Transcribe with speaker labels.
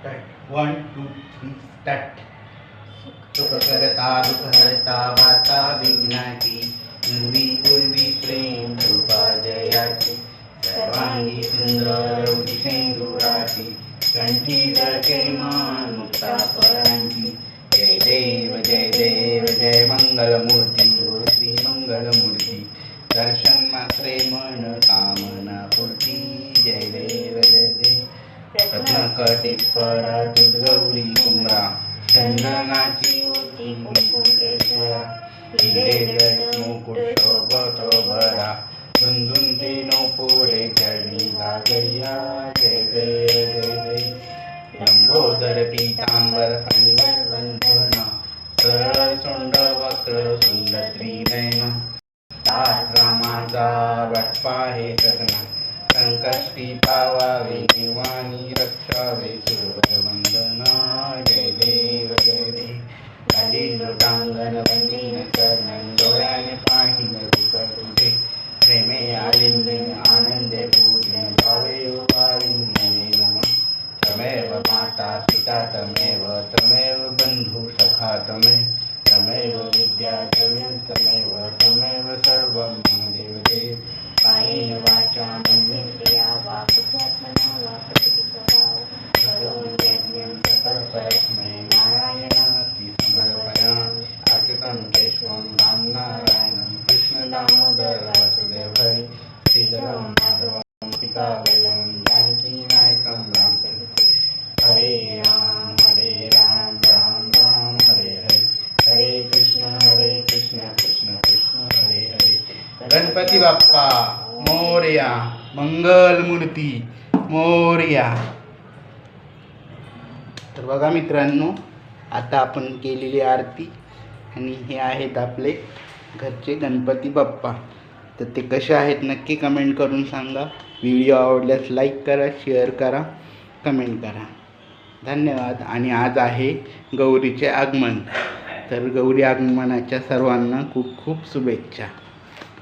Speaker 1: Start one two three start सुख करता दुख हरता वार्ता विघ्नाची. पूर्वी पूर्वी प्रेम कृपा जयाची. सर्वांगी सुंदर उदिशेंदुराची कंठी दके मान मुक्ता परांची जय देव जय देव जय मंगलमूर्ती. श्री मंगलमूर्ती. दर्शन देव रत्नकटी परा गौरी कुमरा चंदनाची होती मुकुटेश्वरा हिरे मुकुट सोबत भरा झुंझुन तीनो पुढे चढणी घागरिया जय देव जय लंबोदर पीतांबर हरिवर बंधना सरळ सोंड वक्र सुंदर त्रिनयना दास रामाचा वटपा हे जगना. संकष्टी पावावे निवाणी रक्षावे. सुरवर वंदना जय देव जय देव खाली लोटांगण वंदीन करणं डोळ्याने पाहिन रूप तुझे. प्रेमे आलिंगन आनंदे पूजन भावे उभारी मने तमेव माता पिता तमेव तमेव बन्धु सखा तमे तमेव विद्या जमीन तमेव तमेव सर्वं देव देवदेव दामोदर वासुदेव हरि श्रीधरं माधवं जानकी जानकीनायकं रामचन्द्र हरे राम हरे राम राम राम हरे हरे हरे कृष्ण हरे कृष्ण कृष्ण कृष्ण हरे हरे गणपती बाप्पा मोरया मंगलमूर्ती मोरया. तर बघा मित्रांनो आता आपण केलेली आरती आणि हे आहेत आपले घरचे गणपती बाप्पा. तर ते कसे आहेत नक्की कमेंट करून सांगा. व्हिडिओ आवडल्यास लाईक करा शेअर करा कमेंट करा. धन्यवाद. आणि आज आहे गौरीचे आगमन. तर गौरी आगमनाच्या सर्वांना खूप खूप शुभेच्छा.